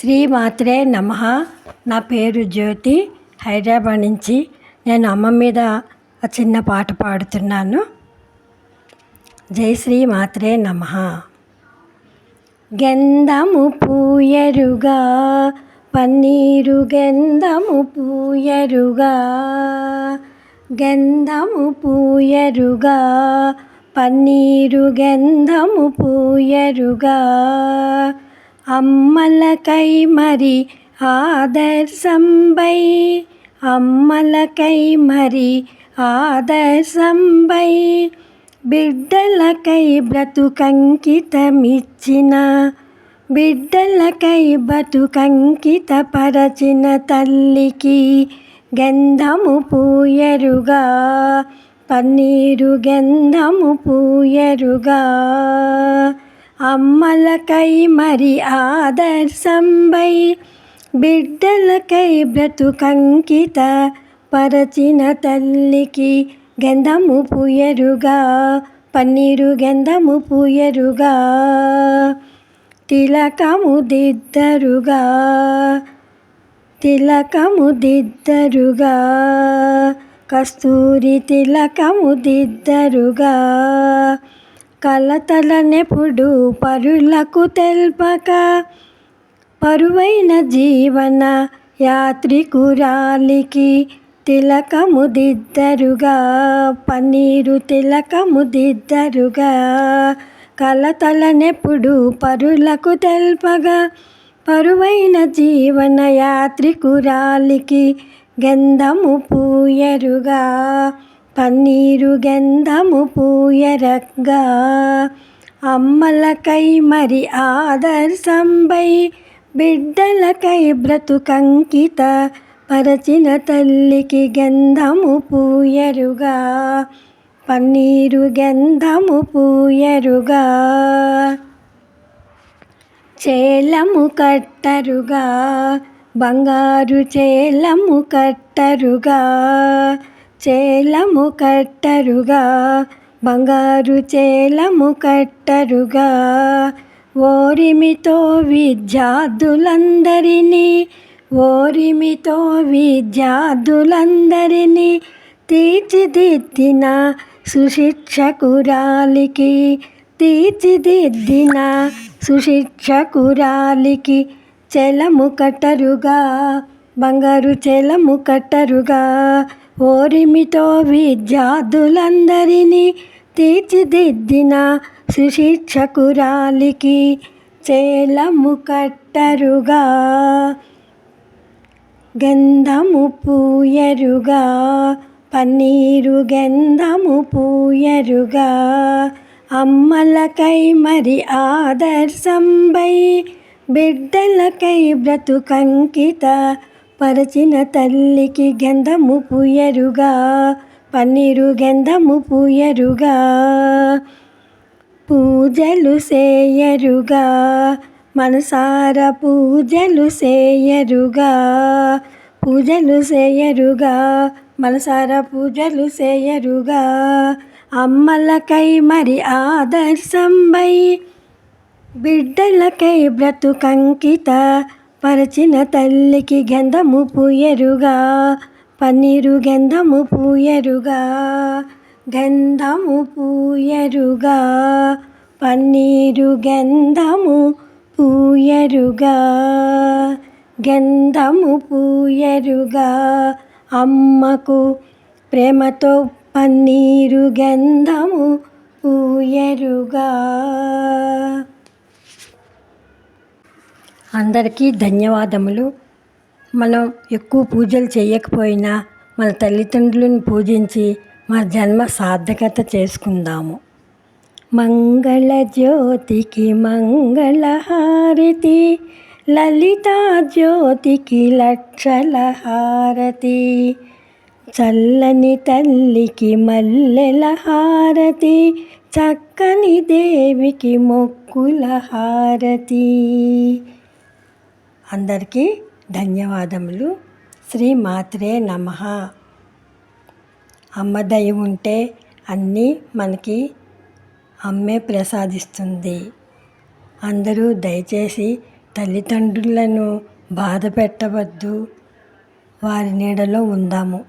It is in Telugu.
శ్రీ మాత్రే నమ. నా పేరు జ్యోతి. హైదరాబాద్ నుంచి నేను అమ్మ మీద ఒక చిన్న పాట పాడుతున్నాను. జై శ్రీ మాత్రే నమ. గంధము పూయరుగా పన్నీరు గంధము పూయరుగా గంధము పూయరుగా పన్నీరు గంధము పూయరుగా అమ్మలకై మరి ఆదర్శంబై అమ్మలకై మరి ఆదర్శంబై బిడ్డలకై బ్రతుకంకితమిచ్చిన బిడ్డలకై బతుకంకిత పరచిన తల్లికి గంధము పూయరుగా పన్నీరు గంధము పూయరుగా. అమ్మలకై మరి ఆదర్శంబై బిడ్డలకై బ్రతుకంకిత పరచిన తల్లికి గంధము పూయరుగా పన్నీరు గంధము పూయరుగా తిలకము దిద్దరుగా తిలకము దిద్దరుగా కస్తూరి తిలకము దిద్దరుగా కలతలనెప్పుడు పరులకు తెల్పక పరువైన జీవన యాత్రికురాలికి తిలకముదిద్దరుగా పన్నీరు తిలకముదిద్దరుగా. కలతలనెప్పుడు పరులకు తెల్పగా పరువైన జీవన యాత్రికురాలికి గంధము పూయరుగా. పన్నీరు గంధము పూయరగ్గా. అమ్మలకై మరి ఆదర్శంబై బిడ్డలకై బ్రతుకంకిత పరచిన తల్లికి గంధము పూయరుగా. పన్నీరు గంధము పూయరుగా. చేలము కట్టరుగా బంగారు చేలము కట్టరుగా. చేలము కట్టరుగా బంగారు చేలము కట్టరుగా. ఓరిమితో విద్యార్థులందరినీ ఓరిమితో విద్యార్థులందరినీ తీర్చిదిద్దిన సుశిక్షకురాలికి తీర్చిదిద్దిన సుశిక్షకురాలికి చెలము కట్టరుగా బంగారు చెలము కట్టరుగా. ఓరిమితో విద్యార్థులందరినీ తీర్చిదిద్దిన సుశిక్షకురాలికి చేలము కట్టరుగా. గంధము పూయరుగా పన్నీరు గంధము పూయరుగా. అమ్మలకై మరి ఆదర్శంబై బిడ్డలకై బ్రతుకంకిత పరచిన తల్లికి గంధము పూయరుగా పన్నీరు గంధము పూయరుగా. పూజలు సేయరుగా మనసార పూజలు సేయరుగా. పూజలు చేయరుగా మనసార పూజలు సేయరుగా. అమ్మలకై మరి ఆదర్శంబై బిడ్డలకై బ్రతుకంకిత పరచిన తల్లికి గంధము పూయరుగా పన్నీరు గంధము పూయరుగా గంధము పూయరుగా పన్నీరు గంధము పూయరుగా గంధము పూయరుగా అమ్మకు ప్రేమతో పన్నీరు గంధము పూయరుగా. అందరికీ ధన్యవాదములు. మనం ఎక్కువ పూజలు చేయకపోయినా మన తల్లిదండ్రులను పూజించి మన జన్మ సార్థకత చేసుకుందాము. మంగళ జ్యోతికి మంగళహారతి లలితా జ్యోతికి లక్షల హారతి చల్లని తల్లికి మల్లెల హారతి చక్కని దేవికి మొక్కుల హారతి అందరికీ ధన్యవాదములు. శ్రీ మాత్రే నమ. అమ్మ దయ ఉంటే అన్నీ మనకి అమ్మే ప్రసాదిస్తుంది. అందరూ దయచేసి తల్లిదండ్రులను బాధ పెట్టవద్దు వారి నీడలో ఉందాము.